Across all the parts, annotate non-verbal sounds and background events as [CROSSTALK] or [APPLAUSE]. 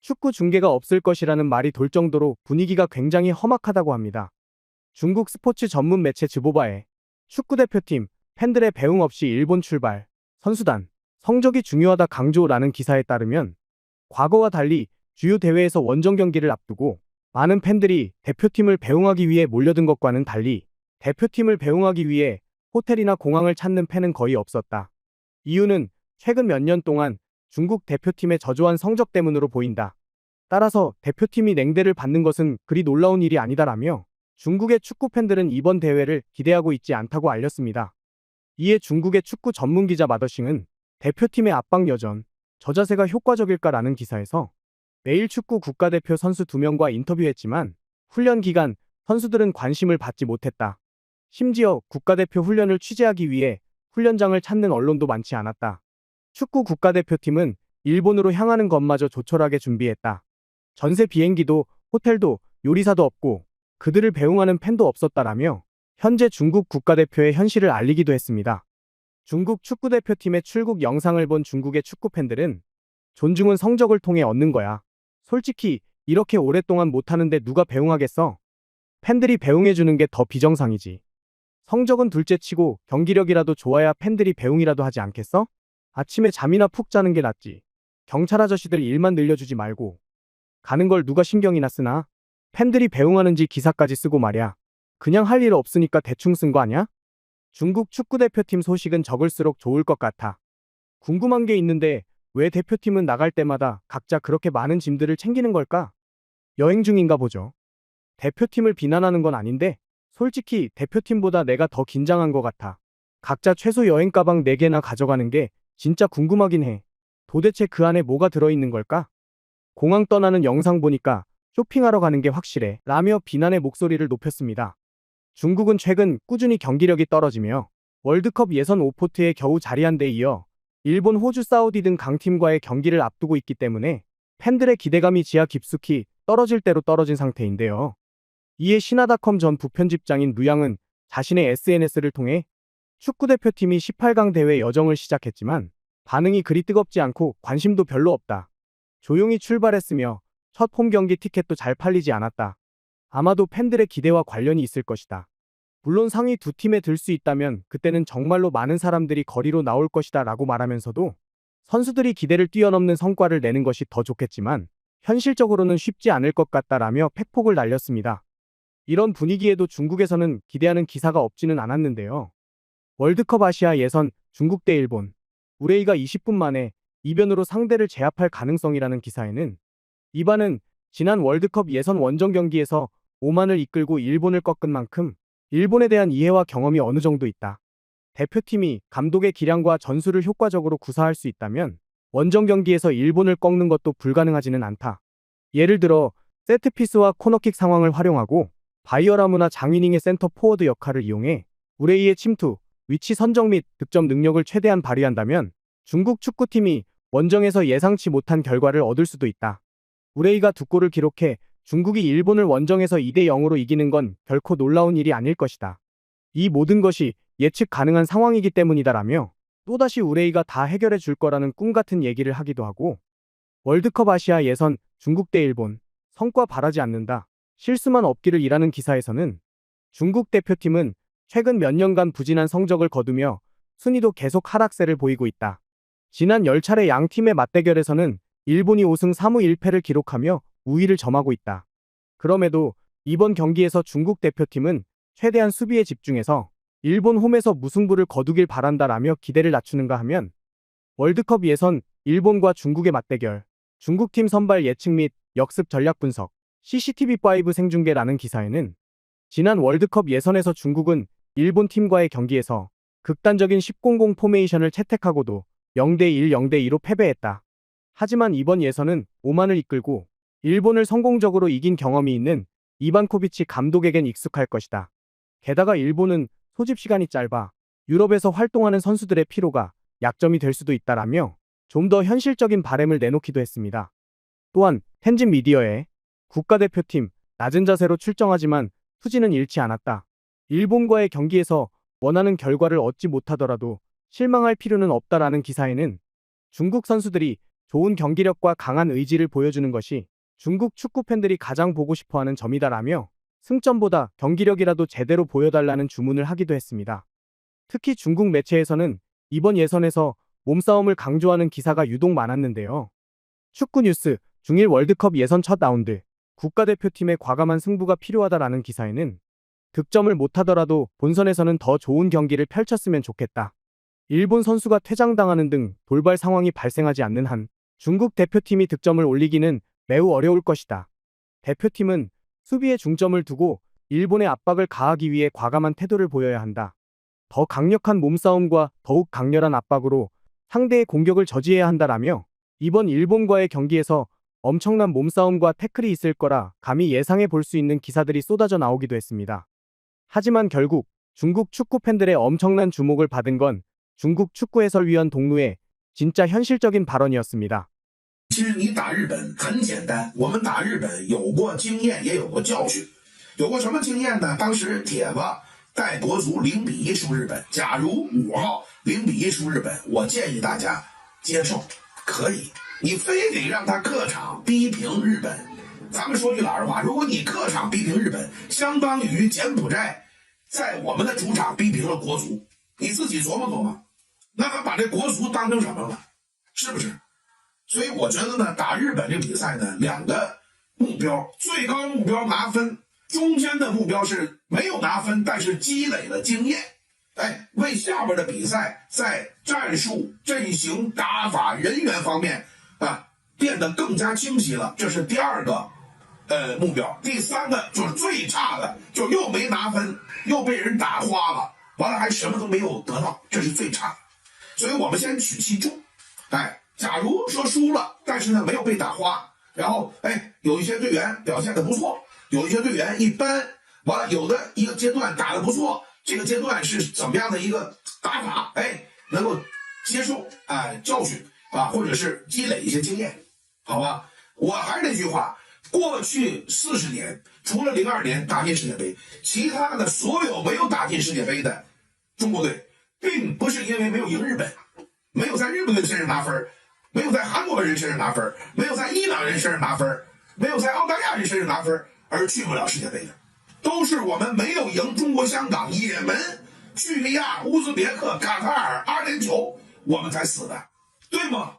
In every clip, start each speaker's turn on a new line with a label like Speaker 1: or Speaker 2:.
Speaker 1: 축구 중계가 없을 것이라는 말이 돌 정도로 분위기가 굉장히 험악하다고 합니다. 중국 스포츠 전문 매체 즈보바에 축구 대표팀 팬들의 배웅 없이 일본 출발, 선수단, 성적이 중요하다 강조라는 기사에 따르면 과거와 달리 주요 대회에서 원정 경기를 앞두고 많은 팬들이 대표팀을 배웅하기 위해 몰려든 것과는 달리 대표팀을 배웅하기 위해 호텔이나 공항을 찾는 팬은 거의 없었다. 이유는 최근 몇 년 동안 중국 대표팀의 저조한 성적 때문으로 보인다. 따라서 대표팀이 냉대를 받는 것은 그리 놀라운 일이 아니다라며 중국의 축구 팬들은 이번 대회를 기대하고 있지 않다고 알렸습니다. 이에 중국의 축구 전문 기자 마더싱은 대표팀의 압박 여전, 저 자세가 효과적일까라는 기사에서 매일 축구 국가대표 선수 2명과 인터뷰했지만 훈련 기간 선수들은 관심을 받지 못했다. 심지어 국가대표 훈련을 취재하기 위해 훈련장을 찾는 언론도 많지 않았다. 축구 국가대표팀은 일본으로 향하는 것마저 조촐하게 준비했다. 전세 비행기도 호텔도 요리사도 없고 그들을 배웅하는 팬도 없었다라며 현재 중국 국가대표의 현실을 알리기도 했습니다. 중국 축구대표팀의 출국 영상을 본 중국의 축구 팬들은 존중은 성적을 통해 얻는 거야. 솔직히 이렇게 오랫동안 못하는데 누가 배웅하겠어? 팬들이 배웅해주는 게 더 비정상이지. 성적은 둘째 치고 경기력이라도 좋아야 팬들이 배웅이라도 하지 않겠어? 아침에 잠이나 푹 자는 게 낫지. 경찰 아저씨들 일만 늘려주지 말고. 가는 걸 누가 신경이나 쓰나? 팬들이 배웅하는지 기사까지 쓰고 말이야. 그냥 할 일 없으니까 대충 쓴 거 아니야? 중국 축구대표팀 소식은 적을수록 좋을 것 같아. 궁금한 게 있는데 왜 대표팀은 나갈 때마다 각자 그렇게 많은 짐들을 챙기는 걸까? 여행 중인가 보죠. 대표팀을 비난하는 건 아닌데 솔직히 대표팀보다 내가 더 긴장한 것 같아. 각자 최소 여행 가방 4개나 가져가는 게 진짜 궁금하긴 해. 도대체 그 안에 뭐가 들어있는 걸까? 공항 떠나는 영상 보니까 쇼핑하러 가는 게 확실해. 라며 비난의 목소리를 높였습니다. 중국은 최근 꾸준히 경기력이 떨어지며 월드컵 예선 5포트에 겨우 자리한 데 이어 일본, 호주, 사우디 등 강팀과의 경기를 앞두고 있기 때문에 팬들의 기대감이 지하 깊숙이 떨어질 대로 떨어진 상태인데요. 이에 신화닷컴 전 부편집장인 누양은 자신의 SNS를 통해 축구대표팀이 18강 대회 여정을 시작했지만 반응이 그리 뜨겁지 않고 관심도 별로 없다. 조용히 출발했으며 첫 홈 경기 티켓도 잘 팔리지 않았다. 아마도 팬들의 기대와 관련이 있을 것이다. 물론 상위 두 팀에 들 수 있다면 그때는 정말로 많은 사람들이 거리로 나올 것이다 라고 말하면서도 선수들이 기대를 뛰어넘는 성과를 내는 것이 더 좋겠지만 현실적으로는 쉽지 않을 것 같다라며 팩폭을 날렸습니다. 이런 분위기에도 중국에서는 기대하는 기사가 없지는 않았는데요. 월드컵 아시아 예선 중국 대 일본 우레이가 20분 만에 이변으로 상대를 제압할 가능성이라는 기사에는 이반은 지난 월드컵 예선 원정 경기에서 오만을 이끌고 일본을 꺾은 만큼 일본에 대한 이해와 경험이 어느 정도 있다. 대표팀이 감독의 기량과 전술을 효과적으로 구사할 수 있다면 원정 경기에서 일본을 꺾는 것도 불가능하지는 않다. 예를 들어 세트피스와 코너킥 상황을 활용하고 바이어라무나 장위닝의 센터 포워드 역할을 이용해 우레이의 침투, 위치 선정 및 득점 능력을 최대한 발휘한다면 중국 축구팀이 원정에서 예상치 못한 결과를 얻을 수도 있다. 우레이가 두 골을 기록해 중국이 일본을 원정에서 2대 0으로 이기는 건 결코 놀라운 일이 아닐 것이다. 이 모든 것이 예측 가능한 상황이기 때문이다라며 또다시 우레이가 다 해결해 줄 거라는 꿈 같은 얘기를 하기도 하고 월드컵 아시아 예선 중국 대 일본 성과 바라지 않는다. 실수만 없기를 이라는 기사에서는 중국 대표팀은 최근 몇 년간 부진한 성적을 거두며 순위도 계속 하락세를 보이고 있다. 지난 10차례 양 팀의 맞대결에서는 일본이 5승 3무 1패를 기록하며 우위를 점하고 있다. 그럼에도 이번 경기에서 중국 대표팀은 최대한 수비에 집중해서 일본 홈에서 무승부를 거두길 바란다라며 기대를 낮추는가 하면 월드컵 예선 일본과 중국의 맞대결, 중국팀 선발 예측 및 역습 전략 분석, CCTV5 생중계라는 기사에는 지난 월드컵 예선에서 중국은 일본 팀과의 경기에서 극단적인 10-0-0 포메이션을 채택하고도 0대1, 0대2로 패배했다. 하지만 이번 예선은 오만을 이끌고 일본을 성공적으로 이긴 경험이 있는 이반코비치 감독에겐 익숙할 것이다. 게다가 일본은 소집 시간이 짧아 유럽에서 활동하는 선수들의 피로가 약점이 될 수도 있다라며 좀 더 현실적인 바램을 내놓기도 했습니다. 또한 텐진 미디어에 국가대표팀 낮은 자세로 출정하지만 투지는 잃지 않았다. 일본과의 경기에서 원하는 결과를 얻지 못하더라도 실망할 필요는 없다라는 기사에는 중국 선수들이 좋은 경기력과 강한 의지를 보여주는 것이 중국 축구 팬들이 가장 보고 싶어 하는 점이다라며 승점보다 경기력이라도 제대로 보여달라는 주문을 하기도 했습니다. 특히 중국 매체에서는 이번 예선에서 몸싸움을 강조하는 기사가 유독 많았는데요. 축구 뉴스 중일 월드컵 예선 첫 라운드 국가대표팀의 과감한 승부가 필요하다라는 기사에는 득점을 못하더라도 본선에서는 더 좋은 경기를 펼쳤으면 좋겠다. 일본 선수가 퇴장당하는 등 돌발 상황이 발생하지 않는 한 중국 대표팀이 득점을 올리기는 매우 어려울 것이다. 대표팀은 수비에 중점을 두고 일본의 압박을 가하기 위해 과감한 태도를 보여야 한다. 더 강력한 몸싸움과 더욱 강렬한 압박으로 상대의 공격을 저지해야 한다라며 이번 일본과의 경기에서 엄청난 몸싸움과 태클이 있을 거라 감히 예상해 볼 수 있는 기사들이 쏟아져 나오기도 했습니다. 하지만 결국 중국 축구 팬들의 엄청난 주목을 받은 건 중국 축구 해설위원 동루의 진짜 현실적인 발언이었습니다.
Speaker 2: 其实你打日本很简单，我们打日本有过经验，也有过教训。有过什么经验呢？当时铁子带国足零比一输日本。假如五号零比一输日本，我建议大家接受，可以。你非得让他客场逼平日本， 咱们说句老实话，如果你客场逼平日本，相当于柬埔寨在我们的主场逼平了国足，你自己琢磨琢磨，那他把这国足当成什么了？是不是？所以我觉得呢，打日本这比赛呢，两个目标，最高目标拿分，中间的目标是没有拿分，但是积累了经验，哎，为下边的比赛在战术、阵型、打法、人员方面啊变得更加清晰了，这是第二个呃目标。第三个就是最差的，就又没拿分，又被人打花了，完了还什么都没有得到，这是最差。所以我们先取其重，哎。假如说输了，但是呢没有被打花，然后哎有一些队员表现的不错，有一些队员一般，完了有的一个阶段打的不错，这个阶段是怎么样的一个打法？哎，能够接受啊、教训啊，或者是积累一些经验，好吧？我还是那句话，过去四十年，除了零二年打进世界杯，其他的所有没有打进世界杯的中国队，并不是因为没有赢日本，没有在日本人身上拿分。没有在韩国人身上拿分，没有在伊朗人身上拿分，没有在澳大利亚人身上拿分，而去不了世界杯的，都是我们没有赢中国香港、也门、叙利亚、乌兹别克、卡塔尔、阿联酋，我们才死的，对吗？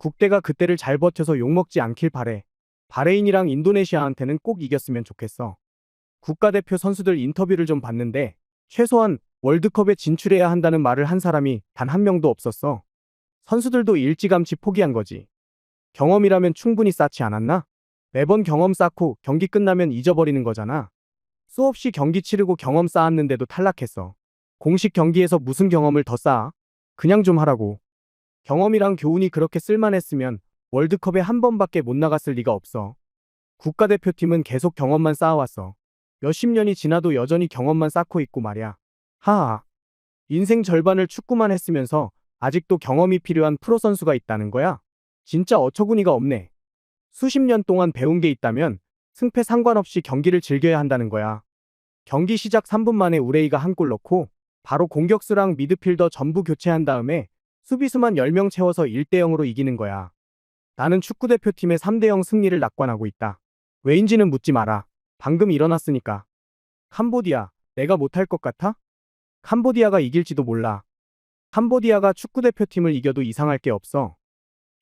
Speaker 1: 국대가 그때를 잘 버텨서 욕먹지 않길 바래. 바레인이랑 인도네시아한테는 꼭 이겼으면 좋겠어. 국가대표 선수들 인터뷰를 좀 봤는데 최소한 월드컵에 진출해야 한다는 말을 한 사람이 단 한 명도 없었어. 선수들도 일찌감치 포기한 거지. 경험이라면 충분히 쌓지 않았나? 매번 경험 쌓고 경기 끝나면 잊어버리는 거잖아. 수없이 경기 치르고 경험 쌓았는데도 탈락했어. 공식 경기에서 무슨 경험을 더 쌓아? 그냥 좀 하라고. 경험이랑 교훈이 그렇게 쓸만했으면 월드컵에 한 번밖에 못 나갔을 리가 없어. 국가대표팀은 계속 경험만 쌓아왔어. 몇십 년이 지나도 여전히 경험만 쌓고 있고 말이야. 하하. 인생 절반을 축구만 했으면서 아직도 경험이 필요한 프로 선수가 있다는 거야? 진짜 어처구니가 없네. 수십 년 동안 배운 게 있다면 승패 상관없이 경기를 즐겨야 한다는 거야. 경기 시작 3분 만에 우레이가 한 골 넣고 바로 공격수랑 미드필더 전부 교체한 다음에 수비수만 10명 채워서 1대 0으로 이기는 거야. 나는 축구대표팀의 3대 0 승리를 낙관하고 있다. 왜인지는 묻지 마라. 방금 일어났으니까. 캄보디아, 내가 못할 것 같아? 캄보디아가 이길지도 몰라. 캄보디아가 축구대표팀을 이겨도 이상할 게 없어.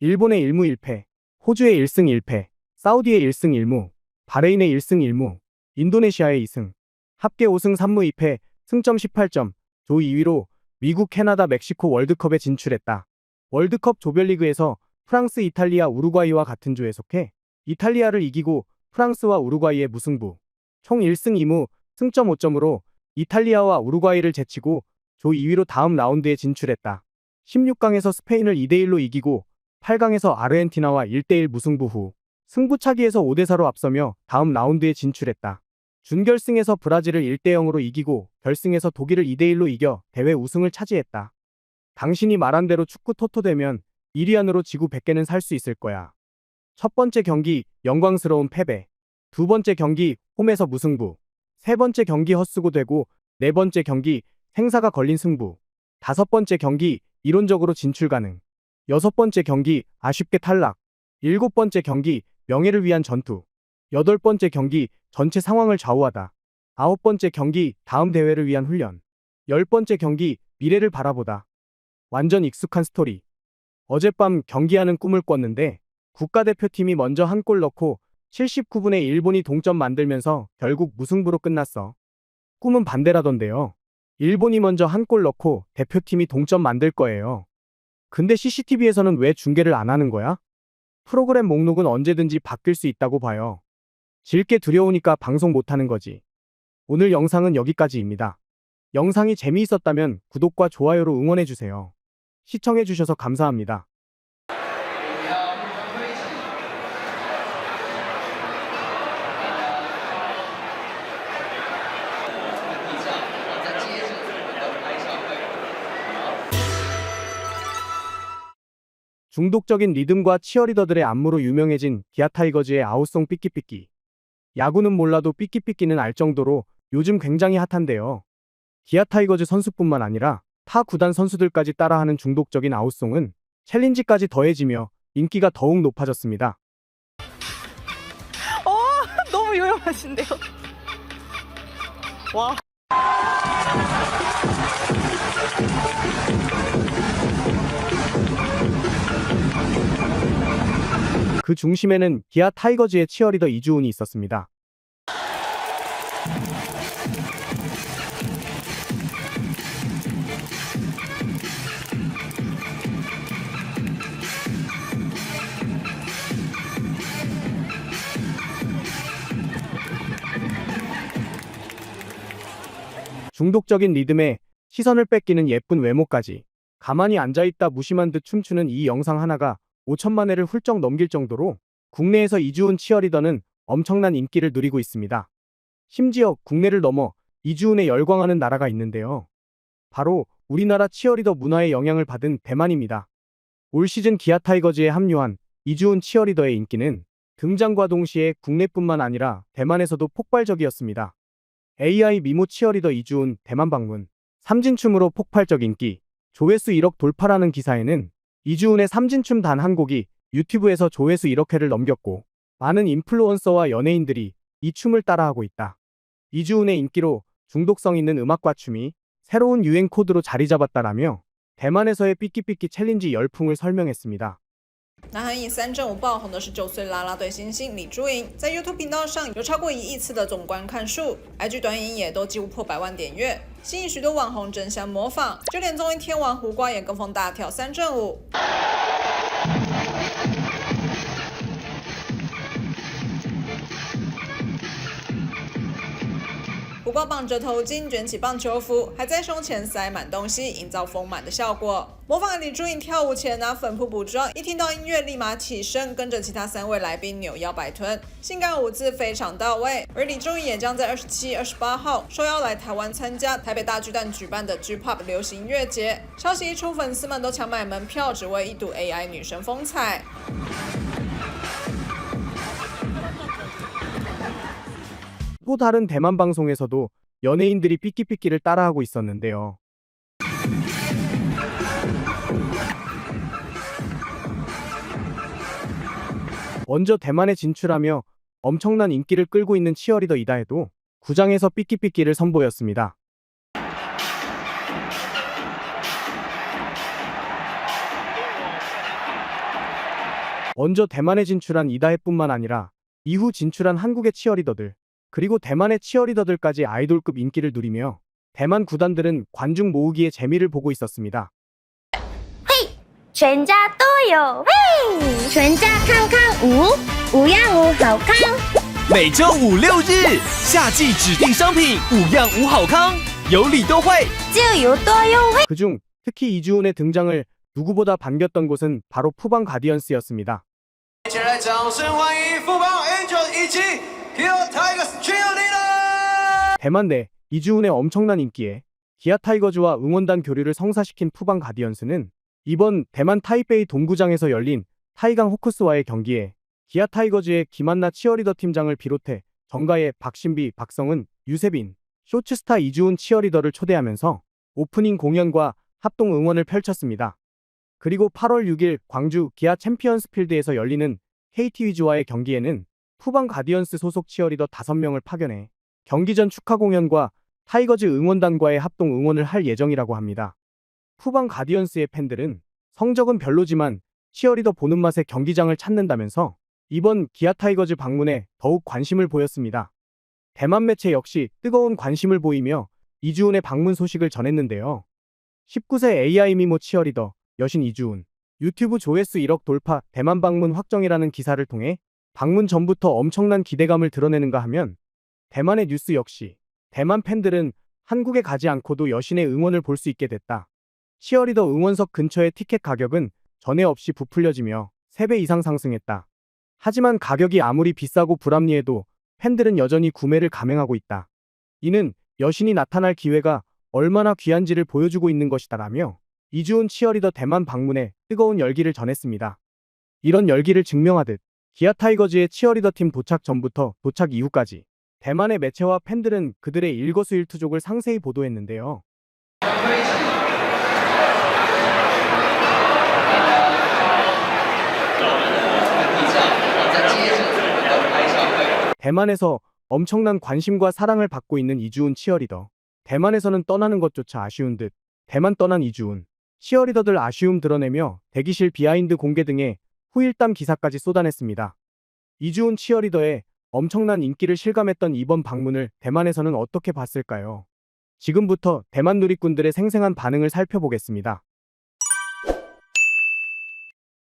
Speaker 1: 일본의 1무 1패, 호주의 1승 1패, 사우디의 1승 1무, 바레인의 1승 1무, 인도네시아의 2승. 합계 5승 3무 2패, 승점 18점, 조 2위로 미국, 캐나다, 멕시코 월드컵에 진출했다. 월드컵 조별리그에서 프랑스, 이탈리아, 우루과이와 같은 조에 속해 이탈리아를 이기고 프랑스와 우루과이의 무승부, 총 1승 2무, 승점 5점으로 이탈리아와 우루과이를 제치고 조 2위로 다음 라운드에 진출했다. 16강에서 스페인을 2대1로 이기고 8강에서 아르헨티나와 1대1 무승부 후 승부차기에서 5대4로 앞서며 다음 라운드에 진출했다. 준결승에서 브라질을 1대0으로 이기고 결승에서 독일을 2대1로 이겨 대회 우승을 차지했다. 당신이 말한 대로 축구 토토 되면 1위 안으로 지구 100개는 살 수 있을 거야. 첫 번째 경기 영광스러운 패배. 두 번째 경기 홈에서 무승부. 세 번째 경기 헛수고 되고 네 번째 경기 행사가 걸린 승부. 다섯 번째 경기 이론적으로 진출 가능. 여섯 번째 경기 아쉽게 탈락. 일곱 번째 경기 명예를 위한 전투. 여덟 번째 경기 전체 상황을 좌우하다. 아홉 번째 경기 다음 대회를 위한 훈련. 열 번째 경기 미래를 바라보다. 완전 익숙한 스토리. 어젯밤 경기하는 꿈을 꿨는데 국가대표팀이 먼저 한 골 넣고 79분에 일본이 동점 만들면서 결국 무승부로 끝났어. 꿈은 반대라던데요. 일본이 먼저 한 골 넣고 대표팀이 동점 만들 거예요. 근데 CCTV에서는 왜 중계를 안 하는 거야? 프로그램 목록은 언제든지 바뀔 수 있다고 봐요. 질게 두려우니까 방송 못하는 거지. 오늘 영상은 여기까지입니다. 영상이 재미있었다면 구독과 좋아요로 응원해주세요. 시청해주셔서 감사합니다. '중독적인 리듬과 치어리더들의 안무로 유명해진 기아 타이거즈의 아웃송 삐끼삐끼. 야구는 몰라도 삐끼삐끼는 알 정도로 요즘 굉장히 핫한데요. 기아 타이거즈 선수뿐만 아니라 타 구단 선수들까지 따라하는 중독적인 아웃송은 챌린지까지 더해지며 인기가 더욱 높아졌습니다. [LAUGHS]
Speaker 3: 너무 유명하신데요. 와.
Speaker 1: 그 중심에는 기아 타이거즈의 치어리더 이주훈이 있었습니다. 중독적인 리듬에 시선을 뺏기는 예쁜 외모까지 가만히 앉아있다 무심한 듯 춤추는 이 영상 하나가 5천만 회를 훌쩍 넘길 정도로 국내에서 이주훈 치어리더는 엄청난 인기를 누리고 있습니다. 심지어 국내를 넘어 이주훈에 열광하는 나라가 있는데요. 바로 우리나라 치어리더 문화에 영향을 받은 대만입니다. 올 시즌 기아 타이거즈에 합류한 이주훈 치어리더의 인기는 등장과 동시에 국내뿐만 아니라 대만에서도 폭발적이었습니다. AI 미모 치어리더 이주훈 대만 방문, 삼진춤으로 폭발적 인기, 조회수 1억 돌파라는 기사에는 이주훈의 삼진춤 단 한 곡이 유튜브에서 조회수 1억회를 넘겼고 많은 인플루언서와 연예인들이 이 춤을 따라하고 있다. 이주훈의 인기로 중독성 있는 음악과 춤이 새로운 유행 코드로 자리 잡았다라며 대만에서의 삐끼삐끼 챌린지 열풍을 설명했습니다.
Speaker 3: 南韩以三振五爆红的十九岁啦啦队新星李珠莹，在 YouTube 频道上有超过一亿次的总观看数，IG 短影也都几乎破百万点阅，吸引许多网红争相模仿，就连综艺天王胡瓜也跟风大跳三振舞。不过绑着头巾，卷起棒球服，还在胸前塞满东西，营造丰满的效果。模仿李珠颖跳舞前拿粉扑补妆，一听到音乐立马起身，跟着其他三位来宾扭腰摆臀，性感舞姿非常到位。而李珠颖也将在二十七、二十八号受邀来台湾参加台北大巨蛋举办的 G-Pop 流行音乐节。消息一出，粉丝们都抢买门票，只为一睹 AI 女神风采。
Speaker 1: 또 다른 대만 방송에서도 연예인들이 삐끼삐끼를 따라하고 있었는데요. 먼저 대만에 진출하며 엄청난 인기를 끌고 있는 치어리더 이다혜도 구장에서 삐끼삐끼를 선보였습니다. 먼저 대만에 진출한 이다혜뿐만 아니라 이후 진출한 한국의 치어리더들 그리고 대만의 치어리더들까지 아이돌급 인기를 누리며 대만 구단들은 관중 모으기에 재미를 보고 있었습니다.
Speaker 4: 全家都有嘿，全家康康舞，五样舞好康。
Speaker 5: 每周五六日，夏季指定商品五样五好康，有理都会。
Speaker 4: 就有多优惠。
Speaker 1: 그중 특히 이주훈의 등장을 누구보다 반겼던 곳은 바로 푸방 가디언스였습니다.
Speaker 5: 一起来掌声欢迎富邦 Angel 以及 Hill Tigers Cheerleader。
Speaker 1: 대만 내 이주훈의 엄청난 인기에 기아 타이거즈와 응원단 교류를 성사시킨 푸방 가디언스는 이번 대만 타이베이 동구장에서 열린 타이강 호크스와의 경기에 기아 타이거즈의 김한나 치어리더 팀장을 비롯해 정가의 박신비, 박성은, 유세빈, 쇼츠스타 이주훈 치어리더를 초대하면서 오프닝 공연과 합동 응원을 펼쳤습니다. 그리고 8월 6일 광주 기아 챔피언스 필드에서 열리는 KT 위즈와의 경기에는 푸방 가디언스 소속 치어리더 5명을 파견해 경기 전 축하 공연과 타이거즈 응원단과의 합동 응원을 할 예정이라고 합니다. 푸방 가디언스의 팬들은 성적은 별로지만 치어리더 보는 맛에 경기장을 찾는다면서 이번 기아 타이거즈 방문에 더욱 관심을 보였습니다. 대만 매체 역시 뜨거운 관심을 보이며 이주훈의 방문 소식을 전했는데요. 19세 AI 미모 치어리더 여신 이주훈 유튜브 조회수 1억 돌파 대만 방문 확정이라는 기사를 통해 방문 전부터 엄청난 기대감을 드러내는가 하면 대만의 뉴스 역시 대만 팬들은 한국에 가지 않고도 여신의 응원을 볼 수 있게 됐다. 치어리더 응원석 근처의 티켓 가격은 전에 없이 부풀려지며 3배 이상 상승했다. 하지만 가격이 아무리 비싸고 불합리해도 팬들은 여전히 구매를 감행하고 있다. 이는 여신이 나타날 기회가 얼마나 귀한지를 보여주고 있는 것이다라며 이주훈 치어리더 대만 방문에 뜨거운 열기를 전했습니다. 이런 열기를 증명하듯 기아 타이거즈의 치어리더 팀 도착 전부터 도착 이후까지 대만의 매체와 팬들은 그들의 일거수일투족을 상세히 보도했는데요. 대만에서 엄청난 관심과 사랑을 받고 있는 이주훈 치어리더. 대만에서는 떠나는 것조차 아쉬운 듯 대만 떠난 이주훈. 치어리더들 아쉬움 드러내며 대기실 비하인드 공개 등의 후일담 기사까지 쏟아냈습니다. 이주훈 치어리더의 엄청난 인기를 실감했던 이번 방문을 대만에서는 어떻게 봤을까요? 지금부터 대만 누리꾼들의 생생한 반응을 살펴보겠습니다.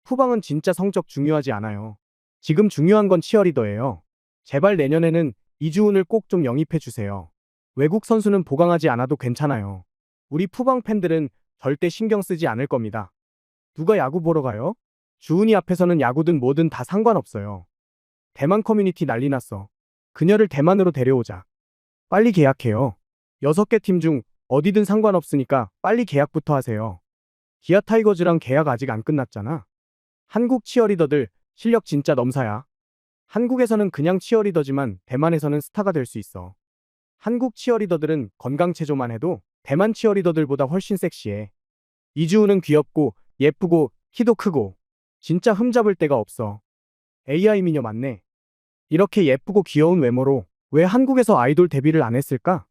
Speaker 1: 후방은 진짜 성적 중요하지 않아요. 지금 중요한 건 치어리더예요. 제발 내년에는 이주훈을 꼭 좀 영입해 주세요. 외국 선수는 보강하지 않아도 괜찮아요. 우리 푸방 팬들은 절대 신경 쓰지 않을 겁니다. 누가 야구 보러 가요? 주훈이 앞에서는 야구든 뭐든 다 상관없어요. 대만 커뮤니티 난리 났어. 그녀를 대만으로 데려오자. 빨리 계약해요. 6개 팀 중 어디든 상관없으니까 빨리 계약부터 하세요. 기아 타이거즈랑 계약 아직 안 끝났잖아. 한국 치어리더들 실력 진짜 넘사야. 한국에서는 그냥 치어리더지만 대만에서는 스타가 될 수 있어. 한국 치어리더들은 건강 체조만 해도 대만 치어리더들보다 훨씬 섹시해. 이주훈은 귀엽고 예쁘고 키도 크고 진짜 흠잡을 데가 없어. AI 미녀 맞네. 이렇게 예쁘고 귀여운 외모로 왜 한국에서 아이돌 데뷔를 안 했을까?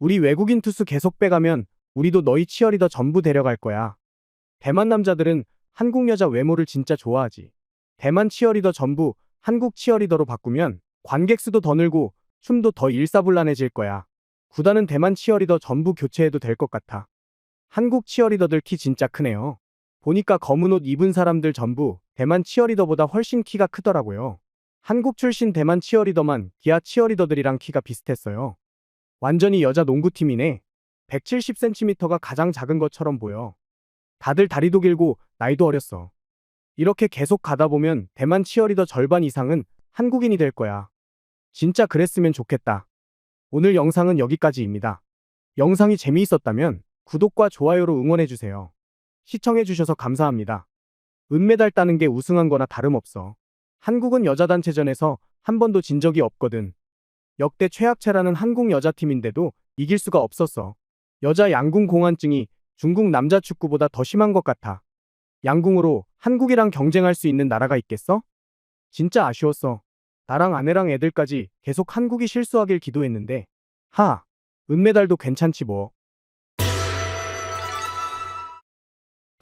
Speaker 1: 우리 외국인 투수 계속 빼가면 우리도 너희 치어리더 전부 데려갈 거야. 대만 남자들은 한국 여자 외모를 진짜 좋아하지. 대만 치어리더 전부 한국 치어리더로 바꾸면 관객 수도 더 늘고 춤도 더 일사불란해질 거야. 구단은 대만 치어리더 전부 교체해도 될 것 같아. 한국 치어리더들 키 진짜 크네요. 보니까 검은 옷 입은 사람들 전부 대만 치어리더보다 훨씬 키가 크더라고요. 한국 출신 대만 치어리더만 기아 치어리더들이랑 키가 비슷했어요. 완전히 여자 농구팀이네. 170cm가 가장 작은 것처럼 보여. 다들 다리도 길고 나이도 어렸어. 이렇게 계속 가다 보면 대만 치어리더 절반 이상은 한국인이 될 거야. 진짜 그랬으면 좋겠다. 오늘 영상은 여기까지입니다. 영상이 재미있었다면 구독과 좋아요로 응원해주세요. 시청해주셔서 감사합니다. 은메달 따는 게 우승한 거나 다름없어. 한국은 여자단체전에서 한 번도 진 적이 없거든. 역대 최악체라는 한국 여자팀인데도 이길 수가 없었어. 여자 양궁 공환증이 중국 남자 축구보다 더 심한 것 같아. 양궁으로 한국이랑 경쟁할 수 있는 나라가 있겠어? 진짜 아쉬웠어. 나랑 아내랑 애들까지 계속 한국이 실수하길 기도했는데. 하, 은메달도 괜찮지 뭐.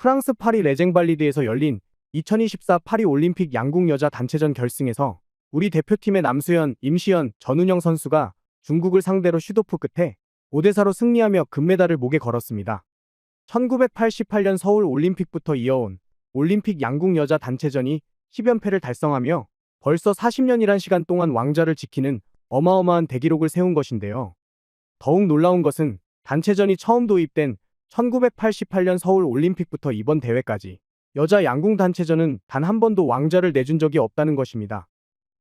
Speaker 1: 프랑스 파리 레쟁발리드에서 열린 2024 파리 올림픽 양궁 여자 단체전 결승에서 우리 대표팀의 남수현, 임시현, 전운영 선수가 중국을 상대로 슈도프 끝에 5대4로 승리하며 금메달을 목에 걸었습니다. 1988년 서울 올림픽부터 이어온 올림픽 양궁 여자 단체전이 10연패를 달성하며 벌써 40년이란 시간 동안 왕좌를 지키는 어마어마한 대기록을 세운 것인데요. 더욱 놀라운 것은 단체전이 처음 도입된 1988년 서울 올림픽부터 이번 대회까지 여자 양궁 단체전은 단 한 번도 왕좌를 내준 적이 없다는 것입니다.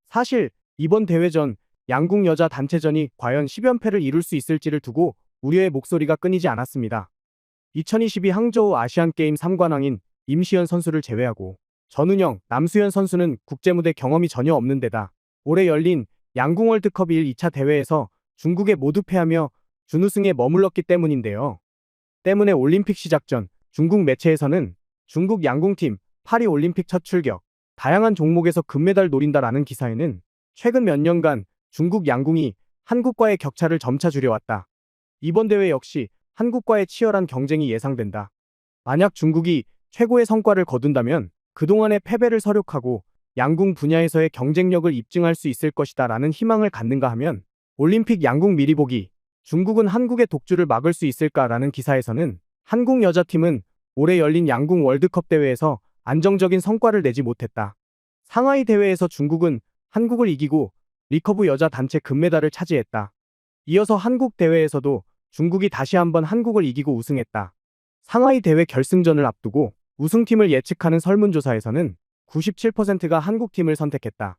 Speaker 1: 사실 이번 대회 전 양궁 여자 단체전이 과연 10연패를 이룰 수 있을지를 두고 우려의 목소리가 끊이지 않았습니다. 2022 항저우 아시안게임 3관왕인 임시현 선수를 제외하고 전은영, 남수현 선수는 국제무대 경험이 전혀 없는 데다 올해 열린 양궁 월드컵 1, 2차 대회에서 중국에 모두 패하며 준우승에 머물렀기 때문인데요. 때문에 올림픽 시작 전 중국 매체에서는 중국 양궁팀 파리 올림픽 첫 출격, 다양한 종목에서 금메달 노린다라는 기사에는 최근 몇 년간 중국 양궁이 한국과의 격차를 점차 줄여왔다. 이번 대회 역시 한국과의 치열한 경쟁이 예상된다. 만약 중국이 최고의 성과를 거둔다면 그동안의 패배를 서력하고 양궁 분야에서의 경쟁력을 입증할 수 있을 것이다 라는 희망을 갖는가 하면 올림픽 양궁 미리 보기 중국은 한국의 독주를 막을 수 있을까라는 기사에서는 한국 여자팀은 올해 열린 양궁 월드컵 대회에서 안정적인 성과를 내지 못했다. 상하이 대회에서 중국은 한국을 이기고 리커브 여자 단체 금메달을 차지했다. 이어서 한국 대회에서도 중국이 다시 한번 한국을 이기고 우승했다. 상하이 대회 결승전을 앞두고 우승팀을 예측하는 설문조사에서는 97%가 한국팀을 선택했다.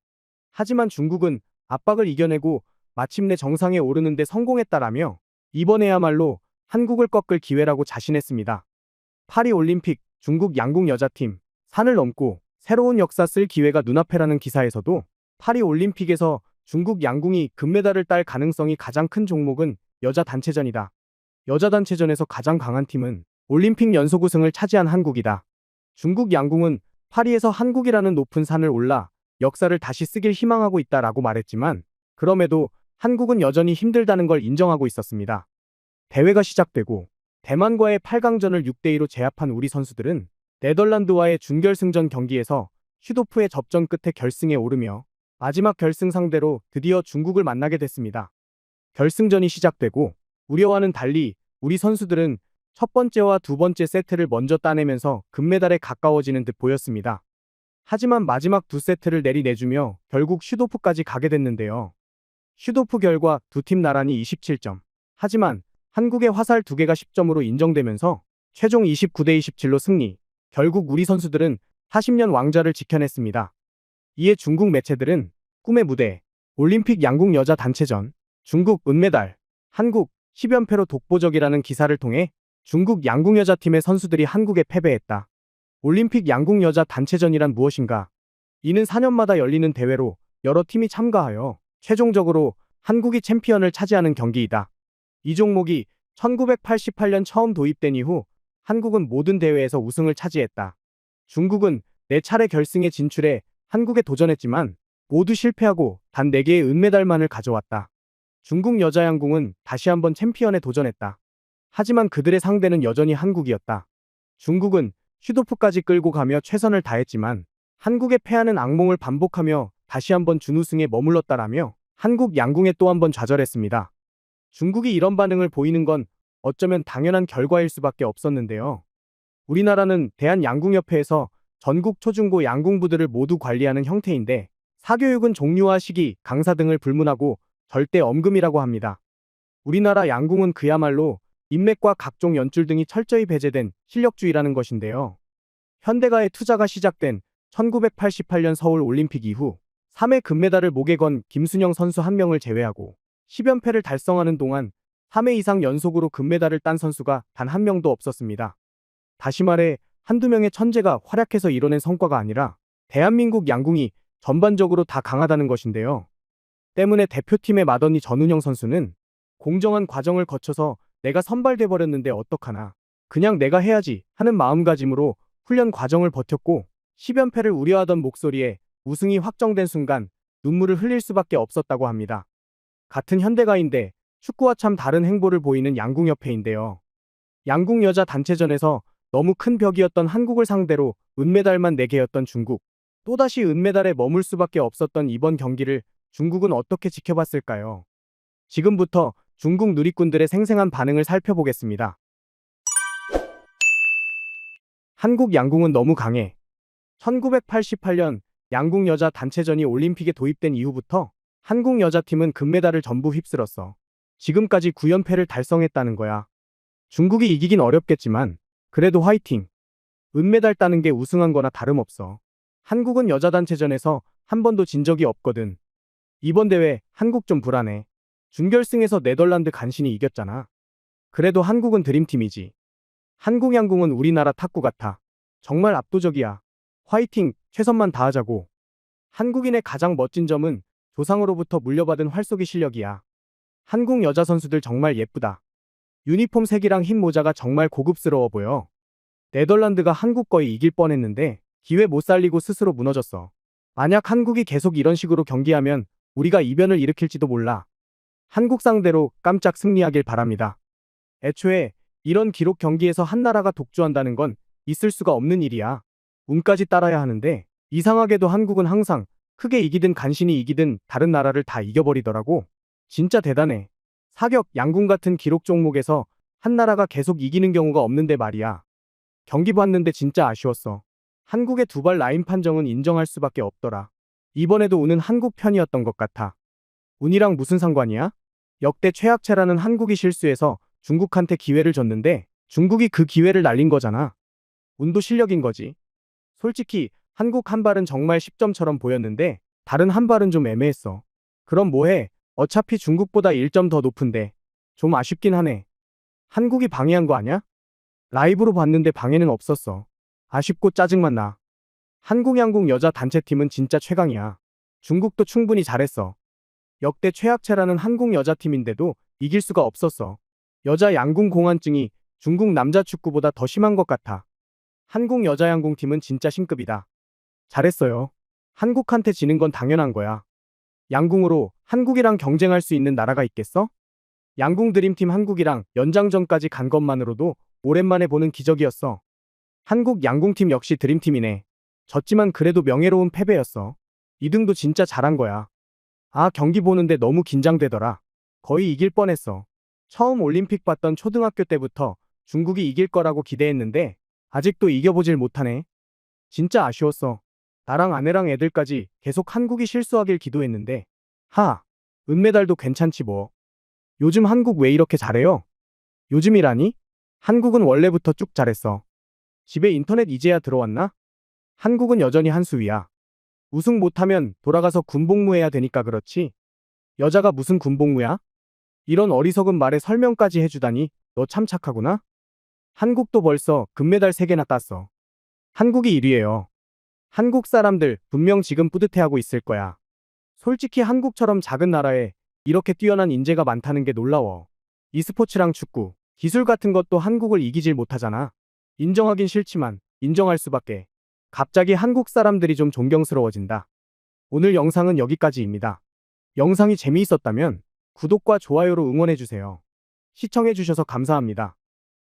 Speaker 1: 하지만 중국은 압박을 이겨내고 마침내 정상에 오르는데 성공했다라며 이번에야말로 한국을 꺾을 기회라고 자신했습니다. 파리 올림픽 중국 양궁 여자팀 산을 넘고 새로운 역사 쓸 기회가 눈앞에라는 기사에서도 파리 올림픽에서 중국 양궁이 금메달을 딸 가능성이 가장 큰 종목은 여자 단체전이다. 여자 단체전에서 가장 강한 팀은 올림픽 연속 우승을 차지한 한국이다. 중국 양궁은 파리에서 한국이라는 높은 산을 올라 역사를 다시 쓰길 희망하고 있다라고 말했지만 그럼에도 한국은 여전히 힘들다는 걸 인정하고 있었습니다. 대회가 시작되고 대만과의 8강전을 6대2로 제압한 우리 선수들은 네덜란드와의 준결승전 경기에서 슈도프의 접전 끝에 결승에 오르며 마지막 결승 상대로 드디어 중국을 만나게 됐습니다. 결승전이 시작되고 우려와는 달리 우리 선수들은 첫 번째와 두 번째 세트를 먼저 따내면서 금메달에 가까워지는 듯 보였습니다. 하지만 마지막 두 세트를 내리내주며 결국 슈도프까지 가게 됐는데요. 슈도프 결과 두 팀 나란히 27점. 하지만 한국의 화살 두 개가 10점으로 인정되면서 최종 29대 27로 승리. 결국 우리 선수들은 40년 왕좌를 지켜냈습니다. 이에 중국 매체들은 꿈의 무대, 올림픽 양궁 여자 단체전, 중국 은메달, 한국 10연패로 독보적이라는 기사를 통해 중국 양궁 여자팀의 선수들이 한국에 패배했다. 올림픽 양궁 여자 단체전이란 무엇인가? 이는 4년마다 열리는 대회로 여러 팀이 참가하여 최종적으로 한국이 챔피언을 차지하는 경기이다. 이 종목이 1988년 처음 도입된 이후 한국은 모든 대회에서 우승을 차지했다. 중국은 4차례 결승에 진출해 한국에 도전했지만 모두 실패하고 단 4개의 은메달만을 가져왔다. 중국 여자 양궁은 다시 한번 챔피언에 도전했다. 하지만 그들의 상대는 여전히 한국이었다. 중국은 슈도프까지 끌고 가며 최선을 다했지만 한국에 패하는 악몽을 반복하며 다시 한번 준우승에 머물렀다라며 한국 양궁에 또 한 번 좌절했습니다. 중국이 이런 반응을 보이는 건 어쩌면 당연한 결과일 수밖에 없었는데요. 우리나라는 대한양궁협회에서 전국 초중고 양궁부들을 모두 관리하는 형태인데 사교육은 종류와 시기, 강사 등을 불문하고 절대 엄금이라고 합니다. 우리나라 양궁은 그야말로 인맥과 각종 연줄 등이 철저히 배제된 실력주의라는 것인데요. 현대가의 투자가 시작된 1988년 서울 올림픽 이후 3회 금메달을 목에 건 김순영 선수 한 명을 제외하고 10연패를 달성하는 동안 3회 이상 연속으로 금메달을 딴 선수가 단 한 명도 없었습니다. 다시 말해 한두 명의 천재가 활약해서 이뤄낸 성과가 아니라 대한민국 양궁이 전반적으로 다 강하다는 것인데요. 때문에 대표팀의 마더니 전운영 선수는 공정한 과정을 거쳐서 내가 선발돼 버렸는데 어떡하나. 그냥 내가 해야지 하는 마음가짐으로 훈련 과정을 버텼고 10연패를 우려하던 목소리에 우승이 확정된 순간 눈물을 흘릴 수밖에 없었다고 합니다. 같은 현대가인데 축구와 참 다른 행보를 보이는 양궁협회인데요. 양궁 여자 단체전에서 너무 큰 벽이었던 한국을 상대로 은메달만 4개였던 중국. 또다시 은메달에 머물 수밖에 없었던 이번 경기를 중국은 어떻게 지켜봤을까요? 지금부터 중국 누리꾼들의 생생한 반응을 살펴보겠습니다. 한국 양궁은 너무 강해. 1988년 양궁 여자 단체전이 올림픽에 도입된 이후부터 한국 여자팀은 금메달을 전부 휩쓸었어. 지금까지 9연패를 달성했다는 거야. 중국이 이기긴 어렵겠지만 그래도 화이팅. 은메달 따는 게 우승한 거나 다름없어. 한국은 여자 단체전에서 한 번도 진 적이 없거든. 이번 대회 한국 좀 불안해. 준결승에서 네덜란드 간신히 이겼잖아. 그래도 한국은 드림팀이지. 한국 양궁은 우리나라 탁구 같아. 정말 압도적이야. 화이팅, 최선만 다하자고. 한국인의 가장 멋진 점은 조상으로부터 물려받은 활쏘기 실력이야. 한국 여자 선수들 정말 예쁘다. 유니폼 색이랑 흰 모자가 정말 고급스러워 보여. 네덜란드가 한국 거의 이길 뻔했는데 기회 못 살리고 스스로 무너졌어. 만약 한국이 계속 이런 식으로 경기하면 우리가 이변을 일으킬지도 몰라. 한국 상대로 깜짝 승리하길 바랍니다. 애초에 이런 기록 경기에서 한 나라가 독주한다는 건 있을 수가 없는 일이야. 운까지 따라야 하는데 이상하게도 한국은 항상 크게 이기든 간신히 이기든 다른 나라를 다 이겨버리더라고. 진짜 대단해. 사격, 양궁 같은 기록 종목에서 한 나라가 계속 이기는 경우가 없는데 말이야. 경기 봤는데 진짜 아쉬웠어. 한국의 두 발 라인 판정은 인정할 수밖에 없더라. 이번에도 운은 한국 편이었던 것 같아. 운이랑 무슨 상관이야? 역대 최악체라는 한국이 실수해서 중국한테 기회를 줬는데 중국이 그 기회를 날린 거잖아. 운도 실력인 거지. 솔직히 한국 한 발은 정말 10점처럼 보였는데 다른 한 발은 좀 애매했어. 그럼 뭐해? 어차피 중국보다 1점 더 높은데 좀 아쉽긴 하네. 한국이 방해한 거 아냐? 라이브로 봤는데 방해는 없었어. 아쉽고 짜증만 나. 한국 양궁 여자 단체팀은 진짜 최강이야. 중국도 충분히 잘했어. 역대 최악체라는 한국 여자팀인데도 이길 수가 없었어. 여자 양궁 공환증이 중국 남자 축구보다 더 심한 것 같아. 한국 여자 양궁팀은 진짜 신급이다. 잘했어요. 한국한테 지는 건 당연한 거야. 양궁으로 한국이랑 경쟁할 수 있는 나라가 있겠어? 양궁 드림팀 한국이랑 연장전까지 간 것만으로도 오랜만에 보는 기적이었어. 한국 양궁팀 역시 드림팀이네. 졌지만 그래도 명예로운 패배였어. 2등도 진짜 잘한 거야. 아, 경기 보는데 너무 긴장되더라. 거의 이길 뻔했어. 처음 올림픽 봤던 초등학교 때부터 중국이 이길 거라고 기대했는데 아직도 이겨보질 못하네. 진짜 아쉬웠어. 나랑 아내랑 애들까지 계속 한국이 실수하길 기도했는데 하, 은메달도 괜찮지 뭐. 요즘 한국 왜 이렇게 잘해요? 요즘이라니? 한국은 원래부터 쭉 잘했어. 집에 인터넷 이제야 들어왔나? 한국은 여전히 한 수위야. 우승 못하면 돌아가서 군복무해야 되니까 그렇지. 여자가 무슨 군복무야? 이런 어리석은 말에 설명까지 해주다니 너 참 착하구나. 한국도 벌써 금메달 3개나 땄어. 한국이 1위예요. 한국 사람들 분명 지금 뿌듯해하고 있을 거야. 솔직히 한국처럼 작은 나라에 이렇게 뛰어난 인재가 많다는 게 놀라워. e스포츠랑 축구, 기술 같은 것도 한국을 이기질 못하잖아. 인정하긴 싫지만 인정할 수밖에. 갑자기 한국 사람들이 좀 존경스러워진다. 오늘 영상은 여기까지입니다. 영상이 재미있었다면 구독과 좋아요로 응원해주세요. 시청해주셔서 감사합니다.